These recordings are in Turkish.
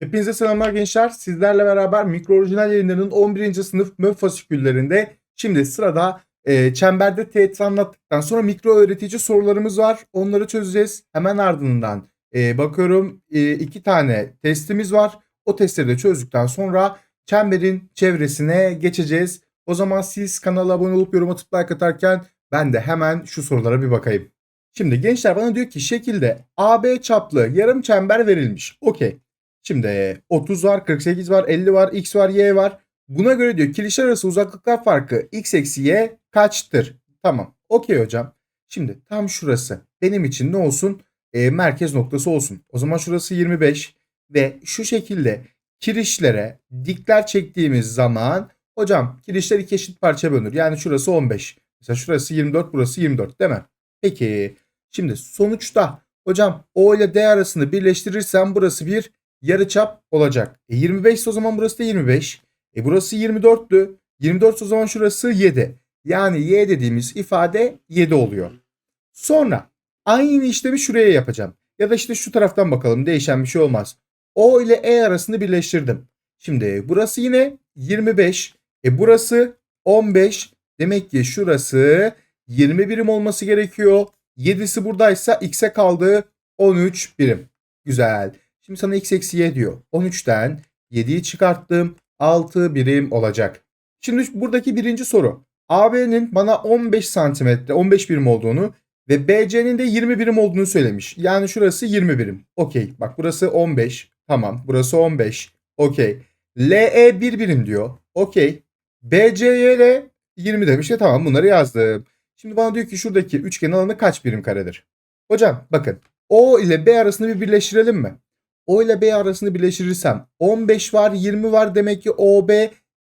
Hepinize selamlar gençler. Sizlerle beraber Mikro Orijinal yayınlarının 11. sınıf MÖF fasiküllerinde şimdi sırada e, çemberde teğet anlattıktan sonra mikro öğretici sorularımız var. Onları çözeceğiz. Hemen ardından e, bakıyorum e, iki tane testimiz var. O testleri de çözdükten sonra çemberin çevresine geçeceğiz. O zaman siz kanala abone olup yorum atıp like atarken ben de hemen şu sorulara bir bakayım. Şimdi gençler bana diyor ki şekilde AB çaplı yarım çember verilmiş. Okey. Şimdi 30 var, 48 var, 50 var, x var, y var. Buna göre diyor kirişler arası uzaklıklar farkı x eksi y kaçtır? Tamam. Okey hocam. Şimdi tam şurası benim için ne olsun? E, merkez noktası olsun. O zaman şurası 25 ve şu şekilde kirişlere dikler çektiğimiz zaman hocam kirişler iki eşit parça bölünür. Yani şurası 15. Mesela şurası 24, burası 24 değil mi? Peki şimdi sonuçta hocam O ile D arasını birleştirirsem burası bir yarıçap olacak. E 25 ise o zaman burası da 25. E burası 24'tü. 24 o zaman şurası 7. Yani y dediğimiz ifade 7 oluyor. Sonra aynı işlemi şuraya yapacağım. Ya da işte şu taraftan bakalım değişen bir şey olmaz. O ile E arasını birleştirdim. Şimdi burası yine 25. E burası 15. Demek ki şurası 20 birim olması gerekiyor. 7'si buradaysa x'e kaldı 13 birim. Güzel. Şimdi sana x eksi y diyor. 13'ten 7'yi çıkarttım. 6 birim olacak. Şimdi buradaki birinci soru. AB'nin bana 15 santimetre 15 birim olduğunu ve BC'nin de 20 birim olduğunu söylemiş. Yani şurası 20 birim. Okey. Bak burası 15. Tamam. Burası 15. Okey. LE 1 birim diyor. Okey. BC'ye ile 20 demiş. E tamam bunları yazdım. Şimdi bana diyor ki şuradaki üçgen alanı kaç birim karedir? Hocam bakın. O ile B arasını bir birleştirelim mi? O ile B arasını birleştirirsem 15 var 20 var demek ki OB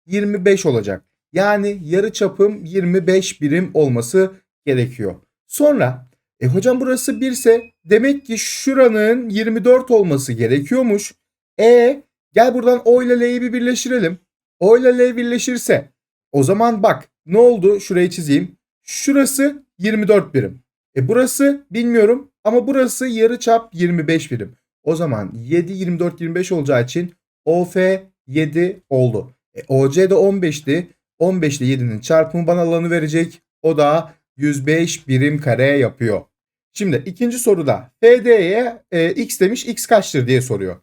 25 olacak. Yani yarı çapım 25 birim olması gerekiyor. Sonra e hocam burası 1 ise demek ki şuranın 24 olması gerekiyormuş. E gel buradan O ile L'yi bir birleştirelim. O ile L birleşirse o zaman bak ne oldu şurayı çizeyim. Şurası 24 birim. E burası bilmiyorum ama burası yarı çap 25 birim. O zaman 7, 24, 25 olacağı için OF 7 oldu. E, OC de 15'ti. 15 ile 7'nin çarpımı bana alanı verecek. O da 105 birim kare yapıyor. Şimdi ikinci soruda FD'ye e, x demiş x kaçtır diye soruyor.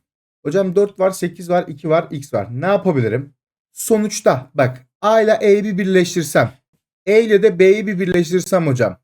Hocam 4 var, 8 var, 2 var, x var. Ne yapabilirim? Sonuçta bak A ile E'yi bir birleştirsem. E ile de B'yi bir birleştirsem hocam.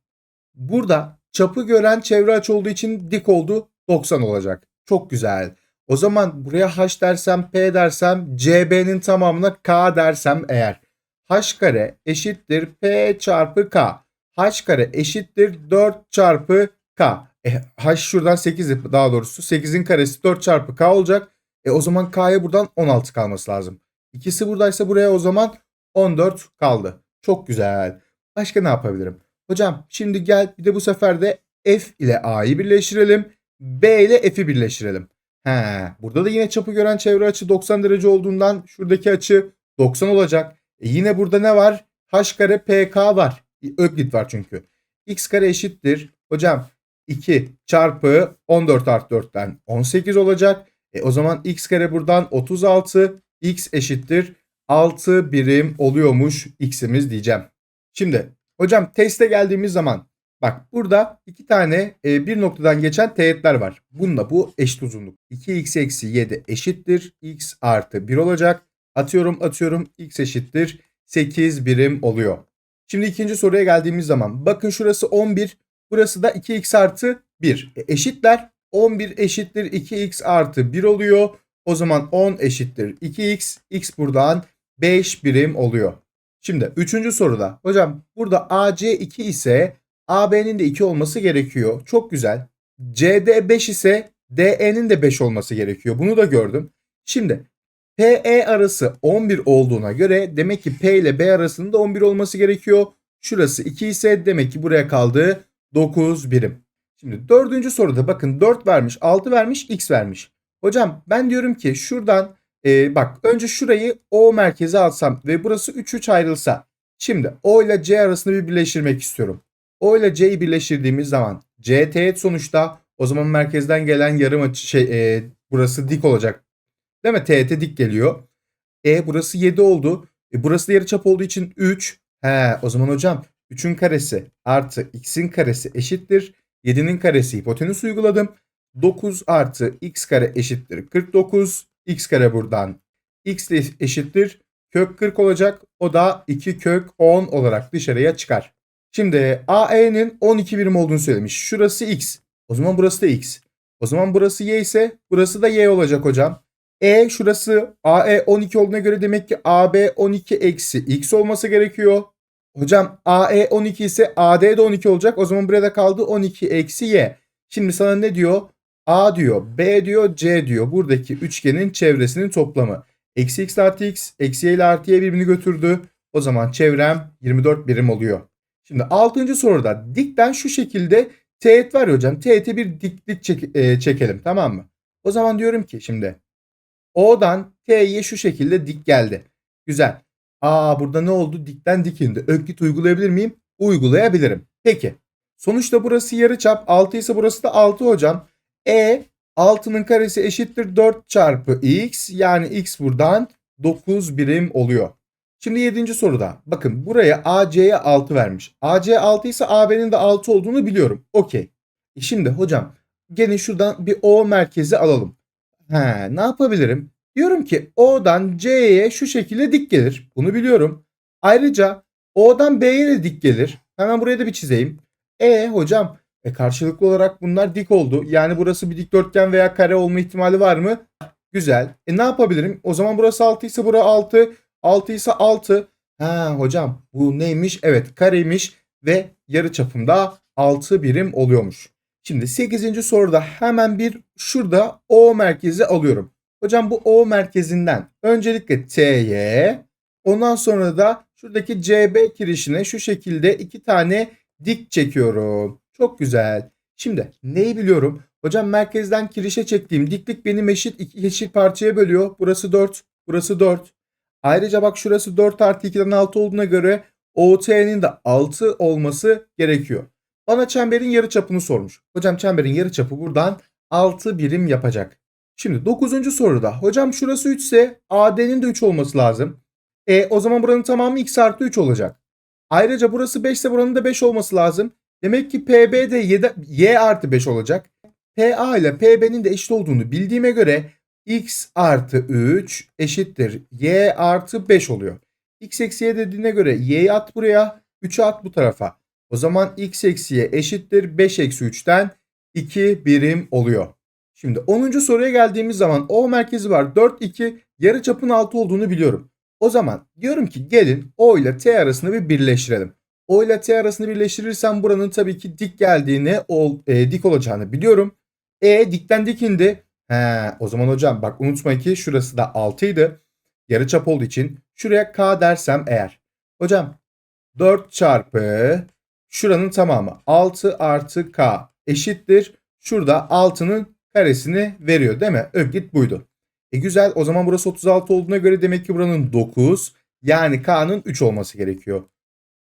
Burada çapı gören çevre açı olduğu için dik oldu 90 olacak. Çok güzel. O zaman buraya h dersem p dersem cb'nin tamamına k dersem eğer h kare eşittir p çarpı k. h kare eşittir 4 çarpı k. E, h şuradan 8 daha doğrusu 8'in karesi 4 çarpı k olacak. E o zaman k'ya buradan 16 kalması lazım. İkisi buradaysa buraya o zaman 14 kaldı. Çok güzel. Başka ne yapabilirim? Hocam şimdi gel bir de bu sefer de f ile a'yı birleştirelim. B ile F'i birleştirelim. He, burada da yine çapı gören çevre açı 90 derece olduğundan şuradaki açı 90 olacak. E yine burada ne var? H kare PK var. Öklit var çünkü. X kare eşittir. Hocam 2 çarpı 14 artı 4'ten 18 olacak. E o zaman x kare buradan 36. X eşittir 6 birim oluyormuş x'imiz diyeceğim. Şimdi hocam teste geldiğimiz zaman Bak burada iki tane e, bir noktadan geçen teğetler var. Bununla bu eşit uzunluk. 2x eksi 7 eşittir. x artı 1 olacak. Atıyorum atıyorum x eşittir. 8 birim oluyor. Şimdi ikinci soruya geldiğimiz zaman. Bakın şurası 11. Burası da 2x artı 1. E, eşitler. 11 eşittir 2x artı 1 oluyor. O zaman 10 eşittir 2x. x buradan 5 birim oluyor. Şimdi üçüncü soruda. Hocam burada AC2 ise AB'nin de 2 olması gerekiyor. Çok güzel. CD 5 ise DE'nin de 5 olması gerekiyor. Bunu da gördüm. Şimdi PE arası 11 olduğuna göre demek ki P ile B arasında 11 olması gerekiyor. Şurası 2 ise demek ki buraya kaldı 9 birim. Şimdi dördüncü soruda bakın 4 vermiş, 6 vermiş, x vermiş. Hocam ben diyorum ki şuradan e, bak önce şurayı O merkeze alsam ve burası 3 3 ayrılsa. Şimdi O ile C arasını bir birleştirmek istiyorum. O ile C'yi birleştirdiğimiz zaman C teğet sonuçta o zaman merkezden gelen yarım açı şey e, burası dik olacak. Değil mi? Teğet dik geliyor. E burası 7 oldu. E burası da yarıçap olduğu için 3. He o zaman hocam 3'ün karesi artı x'in karesi eşittir. 7'nin karesi hipotenüs uyguladım. 9 artı x kare eşittir 49. x kare buradan x eşittir. Kök 40 olacak. O da 2 kök 10 olarak dışarıya çıkar. Şimdi AE'nin 12 birim olduğunu söylemiş. Şurası x. O zaman burası da x. O zaman burası y ise burası da y olacak hocam. E şurası AE 12 olduğuna göre demek ki AB 12 eksi x olması gerekiyor. Hocam AE 12 ise AD de 12 olacak. O zaman buraya da kaldı 12 eksi y. Şimdi sana ne diyor? A diyor, B diyor, C diyor. Buradaki üçgenin çevresinin toplamı. Eksi x artı x, eksi y ile artı y birbirini götürdü. O zaman çevrem 24 birim oluyor. Şimdi 6. soruda dikten şu şekilde teğet var ya hocam. Teğete bir diklik çek- e, çekelim tamam mı? O zaman diyorum ki şimdi O'dan T'ye şu şekilde dik geldi. Güzel. Aa burada ne oldu? Dikten dik indi. Öklit uygulayabilir miyim? Uygulayabilirim. Peki. Sonuçta burası yarıçap. 6 ise burası da 6 hocam. E 6'nın karesi eşittir 4 çarpı x. Yani x buradan 9 birim oluyor. Şimdi 7. soruda bakın buraya AC'ye 6 vermiş. AC 6 ise AB'nin de 6 olduğunu biliyorum. Okey. E şimdi hocam gene şuradan bir O merkezi alalım. He, ne yapabilirim? Diyorum ki O'dan C'ye şu şekilde dik gelir. Bunu biliyorum. Ayrıca O'dan B'ye de dik gelir. Hemen buraya da bir çizeyim. E hocam e karşılıklı olarak bunlar dik oldu. Yani burası bir dikdörtgen veya kare olma ihtimali var mı? Güzel. E ne yapabilirim? O zaman burası 6 ise burası 6. 6 ise 6. Ha hocam bu neymiş? Evet kareymiş ve yarı çapında 6 birim oluyormuş. Şimdi 8. soruda hemen bir şurada O merkezi alıyorum. Hocam bu O merkezinden öncelikle T'ye ondan sonra da şuradaki CB kirişine şu şekilde iki tane dik çekiyorum. Çok güzel. Şimdi neyi biliyorum? Hocam merkezden kirişe çektiğim diklik benim eşit iki eşit parçaya bölüyor. Burası 4, burası 4. Ayrıca bak şurası 4 artı 2'den 6 olduğuna göre OT'nin de 6 olması gerekiyor. Bana çemberin yarıçapını sormuş. Hocam çemberin yarıçapı buradan 6 birim yapacak. Şimdi 9. soruda hocam şurası 3 ise AD'nin de 3 olması lazım. E o zaman buranın tamamı x artı 3 olacak. Ayrıca burası 5 ise buranın da 5 olması lazım. Demek ki PB de 7, y artı 5 olacak. PA ile PB'nin de eşit olduğunu bildiğime göre x artı 3 eşittir y artı 5 oluyor. x eksi y dediğine göre y'yi at buraya 3'ü at bu tarafa. O zaman x eksi y eşittir 5 eksi 3'ten 2 birim oluyor. Şimdi 10. soruya geldiğimiz zaman O merkezi var 4 2 yarı çapın 6 olduğunu biliyorum. O zaman diyorum ki gelin O ile T arasını bir birleştirelim. O ile T arasını birleştirirsem buranın tabii ki dik geldiğini, ol, e, dik olacağını biliyorum. E dikten dikindi. He, o zaman hocam bak unutmayın ki şurası da 6 idi. Yarı çap olduğu için şuraya K dersem eğer. Hocam 4 çarpı şuranın tamamı 6 artı K eşittir. Şurada 6'nın karesini veriyor değil mi? Öklit buydu. E güzel o zaman burası 36 olduğuna göre demek ki buranın 9 yani K'nın 3 olması gerekiyor.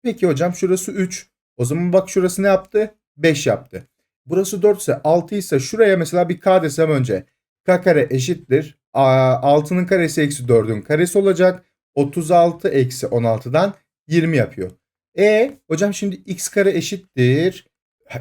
Peki hocam şurası 3. O zaman bak şurası ne yaptı? 5 yaptı. Burası 4 ise 6 ise şuraya mesela bir K desem önce. K kare eşittir. 6'nın karesi eksi 4'ün karesi olacak. 36 eksi 16'dan 20 yapıyor. E hocam şimdi x kare eşittir.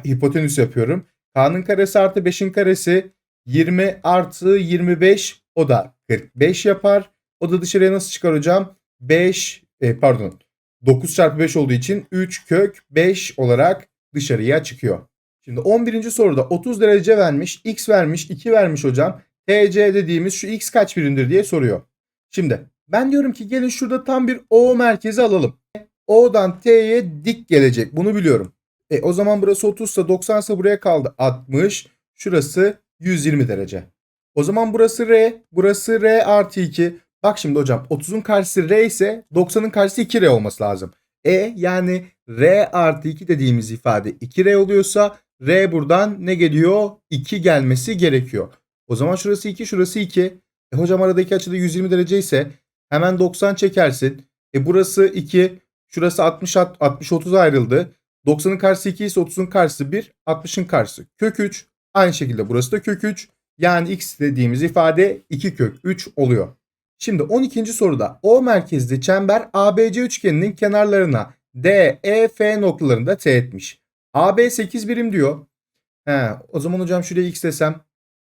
Hipotenüs yapıyorum. K'nın karesi artı 5'in karesi 20 artı 25 o da 45 yapar. O da dışarıya nasıl çıkar hocam? 5 e, pardon 9 çarpı 5 olduğu için 3 kök 5 olarak dışarıya çıkıyor. Şimdi 11. soruda 30 derece vermiş, x vermiş, 2 vermiş hocam. TC dediğimiz şu x kaç birimdir diye soruyor. Şimdi ben diyorum ki gelin şurada tam bir O merkezi alalım. O'dan T'ye dik gelecek. Bunu biliyorum. E o zaman burası 30 ise 90 ise buraya kaldı 60. Şurası 120 derece. O zaman burası R. Burası R artı 2. Bak şimdi hocam 30'un karşısı R ise 90'ın karşısı 2R olması lazım. E yani R artı 2 dediğimiz ifade 2R oluyorsa R buradan ne geliyor? 2 gelmesi gerekiyor. O zaman şurası 2 şurası 2. E hocam aradaki açıda 120 derece ise hemen 90 çekersin. E burası 2 şurası 60 60 30 ayrıldı. 90'ın karşısı 2 ise 30'un karşısı 1 60'ın karşısı kök 3. Aynı şekilde burası da kök 3. Yani x dediğimiz ifade 2 kök 3 oluyor. Şimdi 12. soruda O merkezli çember ABC üçgeninin kenarlarına D, E, F noktalarında teğetmiş. AB 8 birim diyor. He, o zaman hocam şuraya x desem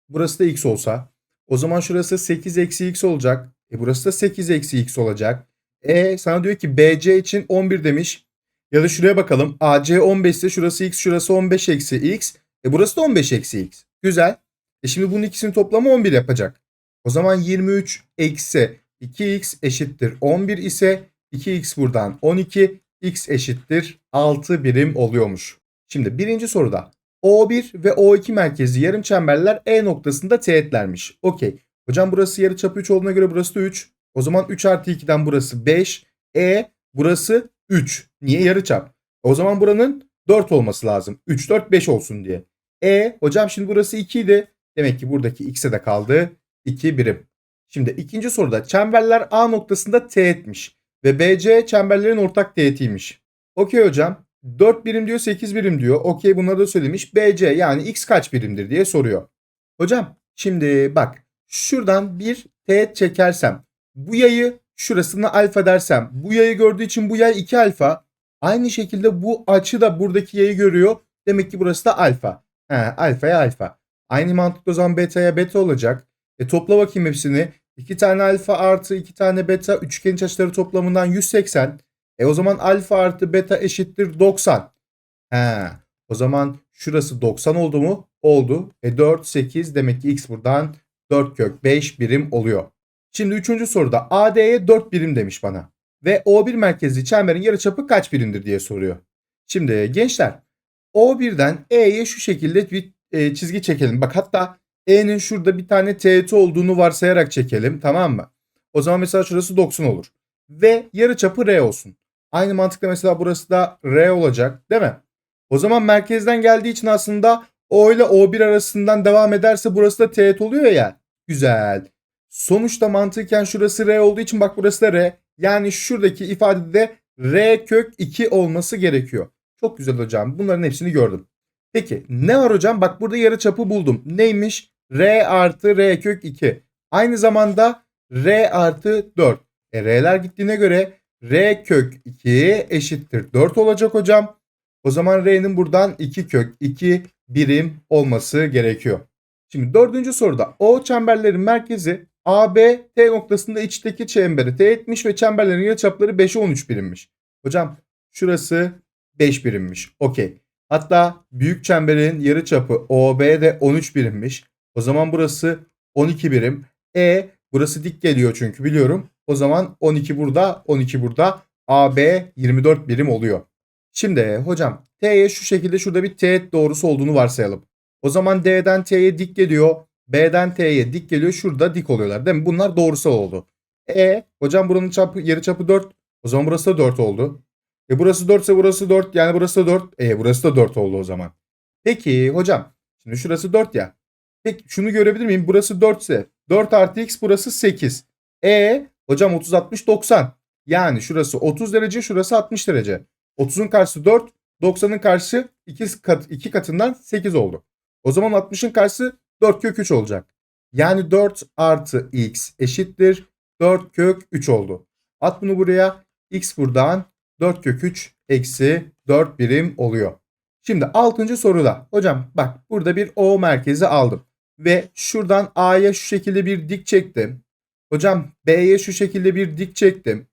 burası da x olsa. O zaman şurası 8 eksi x olacak. E burası da 8 eksi x olacak. E sana diyor ki BC için 11 demiş. Ya da şuraya bakalım. AC 15 ise şurası x şurası 15 eksi x. E burası da 15 eksi x. Güzel. E şimdi bunun ikisinin toplamı 11 yapacak. O zaman 23 eksi 2x eşittir 11 ise 2x buradan 12 x eşittir 6 birim oluyormuş. Şimdi birinci soruda O1 ve O2 merkezi yarım çemberler E noktasında teğetlermiş. Okey. Hocam burası yarıçapı 3 olduğuna göre burası da 3. O zaman 3 artı 2'den burası 5. E burası 3. Niye yarıçap? O zaman buranın 4 olması lazım. 3, 4, 5 olsun diye. E hocam şimdi burası 2 idi. Demek ki buradaki x'e de kaldı 2 birim. Şimdi ikinci soruda çemberler A noktasında teğetmiş ve BC çemberlerin ortak teğetiymiş. Okey hocam 4 birim diyor 8 birim diyor. Okey bunları da söylemiş. BC yani x kaç birimdir diye soruyor. Hocam şimdi bak şuradan bir teğet çekersem bu yayı şurasını alfa dersem bu yayı gördüğü için bu yay 2 alfa. Aynı şekilde bu açı da buradaki yayı görüyor. Demek ki burası da alfa. He, alfaya alfa. Aynı mantıkla o zaman beta'ya beta olacak. E topla bakayım hepsini. 2 tane alfa artı 2 tane beta üçgen iç açıları toplamından 180. E o zaman alfa artı beta eşittir 90. He. O zaman şurası 90 oldu mu? Oldu. E 4, 8 demek ki x buradan 4 kök 5 birim oluyor. Şimdi üçüncü soruda AD'ye 4 birim demiş bana. Ve O1 merkezli çemberin yarıçapı kaç birimdir diye soruyor. Şimdi gençler O1'den E'ye şu şekilde bir e, çizgi çekelim. Bak hatta E'nin şurada bir tane teğeti olduğunu varsayarak çekelim tamam mı? O zaman mesela şurası 90 olur. Ve yarıçapı R olsun. Aynı mantıkla mesela burası da R olacak değil mi? O zaman merkezden geldiği için aslında O ile O1 arasından devam ederse burası da teğet oluyor ya. Güzel. Sonuçta mantıken şurası R olduğu için bak burası da R. Yani şuradaki ifadede R kök 2 olması gerekiyor. Çok güzel hocam. Bunların hepsini gördüm. Peki ne var hocam? Bak burada yarıçapı buldum. Neymiş? R artı R kök 2. Aynı zamanda R artı 4. E, R'ler gittiğine göre R kök 2 eşittir 4 olacak hocam. O zaman R'nin buradan 2 kök 2 birim olması gerekiyor. Şimdi dördüncü soruda O çemberlerin merkezi AB T noktasında içteki çemberi teğetmiş ve çemberlerin yarıçapları 5'e 13 birimmiş. Hocam şurası 5 birimmiş. Okey. Hatta büyük çemberin yarıçapı OB de 13 birimmiş. O zaman burası 12 birim. E burası dik geliyor çünkü biliyorum. O zaman 12 burada, 12 burada. AB 24 birim oluyor. Şimdi hocam T'ye şu şekilde şurada bir teğet doğrusu olduğunu varsayalım. O zaman D'den T'ye dik geliyor. B'den T'ye dik geliyor. Şurada dik oluyorlar değil mi? Bunlar doğrusal oldu. E hocam buranın çapı, yarı çapı 4. O zaman burası da 4 oldu. E burası 4 ise burası 4. Yani burası da 4. E burası da 4 oldu o zaman. Peki hocam. Şimdi şurası 4 ya. Peki şunu görebilir miyim? Burası 4 ise 4 artı x burası 8. E hocam 30 60 90. Yani şurası 30 derece şurası 60 derece. 30'un karşısı 4. 90'ın karşısı 2, kat, 2 katından 8 oldu. O zaman 60'ın karşısı 4 kök 3 olacak. Yani 4 artı x eşittir 4 kök 3 oldu. At bunu buraya. x buradan 4 kök 3 eksi 4 birim oluyor. Şimdi 6. soruda. Hocam bak burada bir O merkezi aldım. Ve şuradan A'ya şu şekilde bir dik çektim. Hocam B'ye şu şekilde bir dik çektim.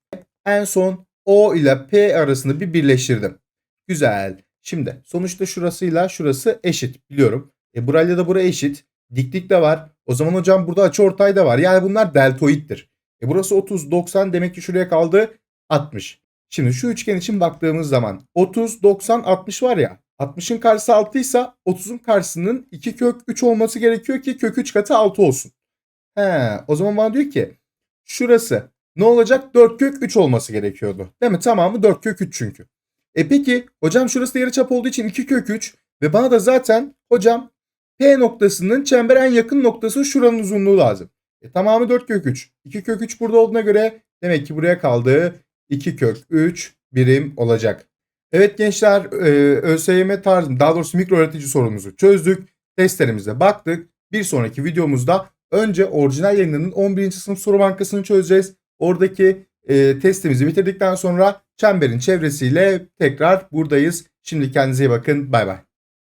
En son O ile P arasını bir birleştirdim. Güzel. Şimdi sonuçta şurasıyla şurası eşit biliyorum. E burayla da bura eşit. Diklik de var. O zaman hocam burada açı ortay da var. Yani bunlar deltoittir. E burası 30, 90 demek ki şuraya kaldı 60. Şimdi şu üçgen için baktığımız zaman 30, 90, 60 var ya. 60'ın karşısı 6 ise 30'un karşısının 2 kök 3 olması gerekiyor ki kök 3 katı 6 olsun. He, o zaman bana diyor ki şurası ne olacak? 4 kök 3 olması gerekiyordu. Değil mi? Tamamı 4 kök 3 çünkü. E peki hocam şurası da yarıçap olduğu için 2 kök 3 ve bana da zaten hocam P noktasının çembere en yakın noktası şuranın uzunluğu lazım. E, tamamı 4 kök 3. 2 kök 3 burada olduğuna göre demek ki buraya kaldı 2 kök 3 birim olacak. Evet gençler e, ÖSYM tarzı daha doğrusu mikro öğretici sorumuzu çözdük. Testlerimize baktık. Bir sonraki videomuzda önce orijinal yayınlarının 11. sınıf soru bankasını çözeceğiz. Oradaki e, testimizi bitirdikten sonra çemberin çevresiyle tekrar buradayız. Şimdi kendinize iyi bakın. Bay bay.